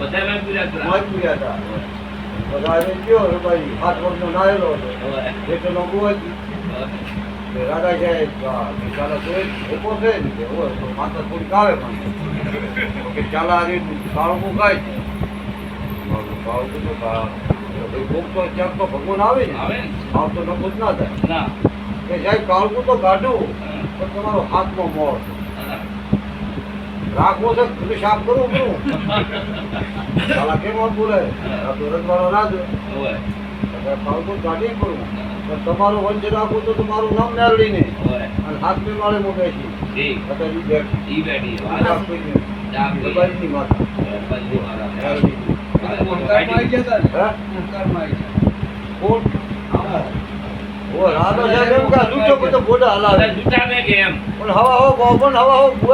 બધા મેં પૂરા છે ને. કે હોય તો માતા આવે કાળું કાળું તો ક્યાંક તો ભગવાન આવે ને ભાવ તો નફો જ ના થાય કે સાહેબ, કાળકું તો કાઢું, પણ તમારો હાથમાં મોર. રાખવો છે બધું સાફ કરું પડું સાલા કેમ આમ બોલે? આ તો રજવાડો ના જો હોય. કાઢી પડવું પણ તમારું વંશ રાખવું તો તમારું નામ મેળવીને ને અને હાથ બી મારે મૂકે છે. ઠીક. અત્યારે ઈ બેઠી. બેઠી. માતા. મેળવી. હે?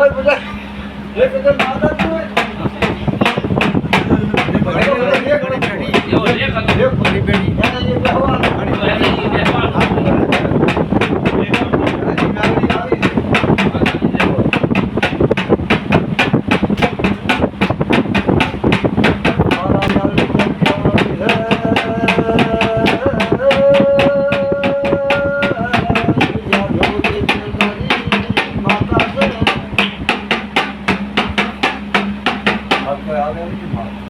બધો. ગોડા હલાવે. બધા 我要那个什。